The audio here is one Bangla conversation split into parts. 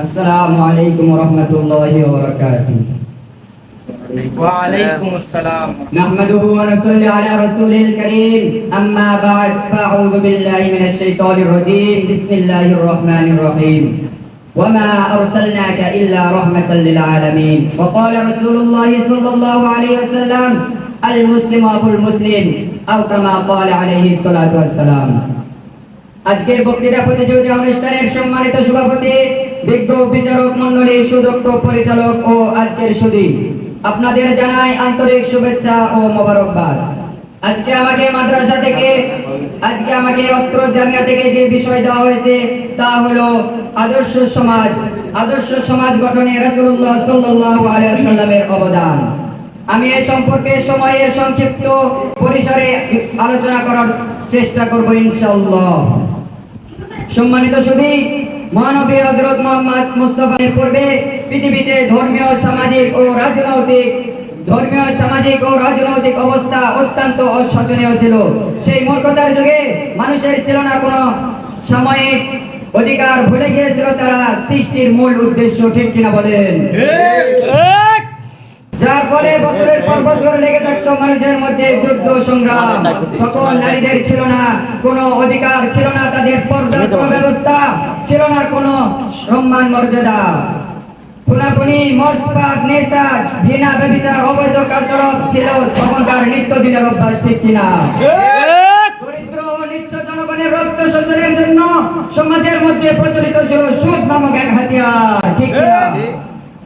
السلام عليكم ورحمة الله وبركاته. وعليكم السلام. نحمده ونصلي على رسوله الكريم. أما بعد فأعوذ بالله من الشيطان الرجيم. بسم الله الرحمن الرحيم. وما أرسلناك إلا رحمة للعالمين. وقال رسول الله صلى الله عليه وسلم المسلم أخو المسلم. أو كما قال عليه الصلاة والسلام. আজকের বক্তৃতা প্রতিযোগিতা অনুষ্ঠানের সম্মানিত সভাপতি বিজ্ঞ বিচারক মন্ডলী সুদক্ষ পরিচালক ও আজকের সুদী আপনাদের জানাই আন্তরিক শুভেচ্ছা ও মোবারকবাদ। আজকে আমাকে মাদ্রাসা থেকে, আজকে আমাকে অত্র জামিয়া থেকে যে বিষয় দেওয়া হয়েছে, তা হলো আদর্শ সমাজ আদর্শ সমাজ গঠনে রাসূলুল্লাহ সাল্লাল্লাহু আলাইহি ওয়াসাল্লামের অবদান। আমি এ সম্পর্কে সময়ের সংক্ষিপ্ত পরিসরে আলোচনা করার চেষ্টা করব ইনশাআল্লাহ। সম্মানিত সুধী মহানবী হজরত মোহাম্মদ মুস্তফার পূর্বে পৃথিবীতে ধর্মীয়, সামাজিক ও রাজনৈতিক, ধর্মীয়, সামাজিক ও রাজনৈতিক অবস্থা অত্যন্ত অশোচনীয় ছিল। সেই মূর্খতার যুগে মানুষের ছিল না কোনো সাময়িক অধিকার, ভুলে গিয়েছিল তারা সৃষ্টির মূল উদ্দেশ্য, ঠিক কিনা বলেন? যার ফলে বছরের পর বছর লেগে থাকতো মানুষের মধ্যে যুদ্ধ সংগ্রাম। তখন নারীদের ছিল না কোনো অধিকার ছিল না তাদের পর্দার কোনো ব্যবস্থা ছিল না কোনো সম্মান মর্যাদা। খুনাখুনি মদপাত নেশা ঘৃণা ব্যবিচার অবৈধ কার্যকলাপ ছিল তখনকার নিত্য দিনের অভ্যাস ঠিক কিনা? জনগণের রক্ত সঞ্চারের জন্য সমাজের মধ্যে প্রচলিত ছিল সুদ নামক এক হাতিয়ার ঠিক কিনা?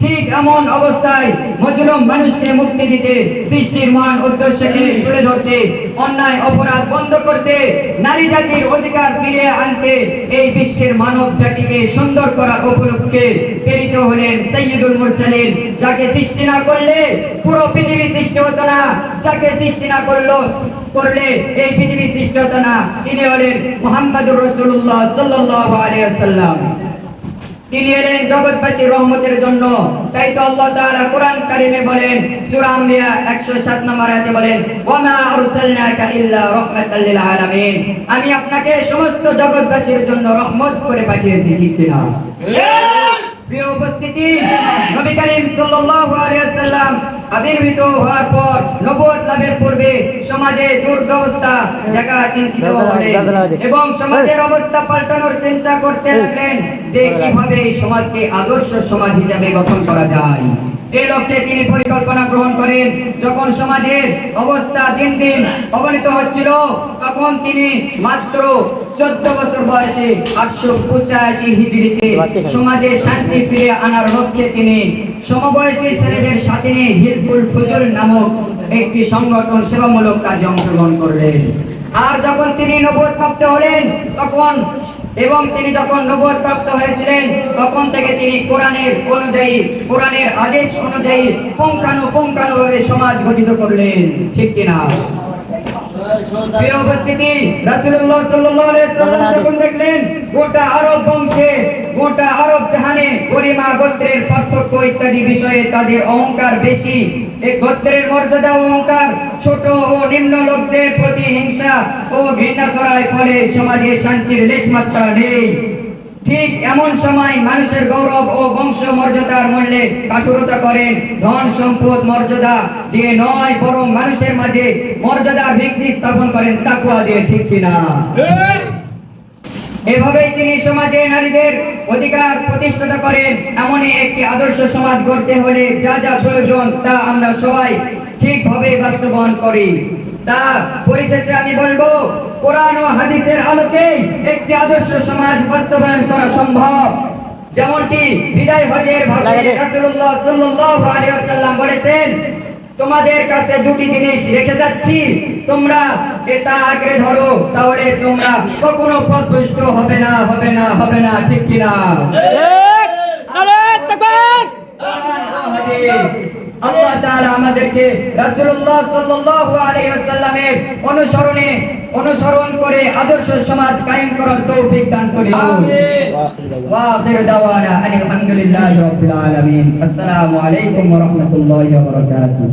ঠিক এমন অবস্থায় মজলুম মানুষকে মুক্তি দিতে, সৃষ্টির মহান উদ্দেশ্যকে তুলে ধরতে, অন্যায়, অপরাধ বন্ধ করতে, নারী জাতির অধিকার ফিরিয়ে আনতে এই বিশ্বের মানব জাতিকে সুন্দর করার উপলক্ষে প্রেরিত হলেন সৈয়দুল মুরসালিন, যাকে সৃষ্টি না করলে পুরো পৃথিবী সৃষ্টি হতো না। যাকে সৃষ্টি না করল, করলে এই পৃথিবী সৃষ্টি হতো না। তিনি হলেন মুহাম্মদুর রাসূলুল্লাহ সাল্লাল্লাহু আলাইহি ওয়াসাল্লাম। তিনি এলেন জগৎবাসী রহমতের জন্য। তাই তো আল্লাহ তাআলা কোরআন কারিমে বলেন সূরা আম্বিয়া 107 নম্বর আয়াতে বলেন ওয়া মা আরসালনাকা ইল্লা রাহমাতাল লিল আলামিন। আমি আপনাকে সমস্ত জগৎবাসীর জন্য রহমত করে পাঠিয়েছি ঠিক কি না প্রিয় উপস্থিতি নবী করিম সাল্লাল্লাহু আলাইহি ওয়াসাল্লাম আবির্ভূত হওয়ার পর নবুয়ত লাভের পূর্বে সমাজে দুর্দবস্থা দেখা চিন্তিত হলেন এবং সমাজের অবস্থা পাল্টানোর চিন্তা করতে লাগলেন যে কীভাবে এই সমাজকে আদর্শ সমাজ হিসাবে গঠন করা যায়। এই লক্ষ্যে তিনি পরিকল্পনা গ্রহণ করেন। যখন সমাজের অবস্থা দিন দিন অবনীত হচ্ছিল তখন তিনি মাত্র চোদ্দ বছর বয়সে আটশো পঁচাশি হিজড়িতে সমাজে শান্তি ফিরে আনার লক্ষ্যে তিনি সমবয়সী ছেলেদের সাথে নিয়ে হিলফুল ফুজুল নামক একটি সংগঠন সেবামূলক কাজে অংশগ্রহণ করলেন। আর যখন তিনি নবোধ প্রাপ্ত হলেন, তখন এবং তিনি যখন নবুয়ত প্রাপ্ত হয়েছিলেন, তখন থেকে তিনি কোরআনের অনুযায়ী, কোরআনের আদেশ অনুযায়ী পুঙ্খানুপুঙ্খানুভাবে সমাজ গঠিত করলেন। ঠিক কিনা? প্রিয় উপস্থিতি রাসূলুল্লাহ সাল্লাল্লাহু আলাইহি সাল্লাম যখন দেখলেন গোটা আরব বংশে গোটা আরব জাহানে পরিমা গোত্রের পার্থক্য ইত্যাদি বিষয়ে তাদের অহংকার বেশি। এই গোত্রের মর্যাদা অহংকার ছোট ও নিম্ন লোকদের প্রতি হিংসা ও ঘৃণা ছড়ায় ফলে সমাজে শান্তির লেশমাত্রা নেই। ঠিক এমন সময় মানুষের গৌরব ও বংশ মর্যাদার মূল্যে কাঠুরতা করেন ধন সম্পদ মর্যাদা দিয়ে নয় বরং মানুষের মাঝে মর্যাদা ভিত্তি স্থাপন করেন তাকুয়া দিয়ে ঠিক কিনা? এভাবেই তিনি সমাজে নারীদের অধিকার প্রতিষ্ঠাতা করেন। এমনই একটি আদর্শ সমাজ গড়তে হলে যা যা প্রয়োজন তা আমরা সবাই ঠিকভাবে বাস্তবায়ন করি। তা পরিশেষে আমি বলব কোরআন ও হাদিসের আলোকে একটি আদর্শ সমাজ বাস্তবায়ন করা সম্ভব। যেমনটি বিদায় হজের ভাষণে রাসূলুল্লাহ সাল্লাল্লাহু আলাইহি ওয়াসাল্লাম বলেছেন তোমাদের কাছে দুটি জিনিস রেখে যাচ্ছি তোমরা এটা আঁকড়ে ধরো তাহলে তোমরা কখনো পথভ্রষ্ট হবে না হবে না হবে না ঠিক কিনা? আল্লাহ তাআলা আমাদেরকে রাসূলুল্লাহ সাল্লাল্লাহু আলাইহি ওয়াসাল্লামের অনুসরণে অনুসরণ করে আদর্শ সমাজ কায়েম করার তৌফিক দান করুন আমিন। ওয়া আখির দাওয়ানা আলহামদুলিল্লাহি রাব্বিল আলামিন। আসসালামু আলাইকুম ওয়া রাহমাতুল্লাহি ওয়া বারাকাতুহু।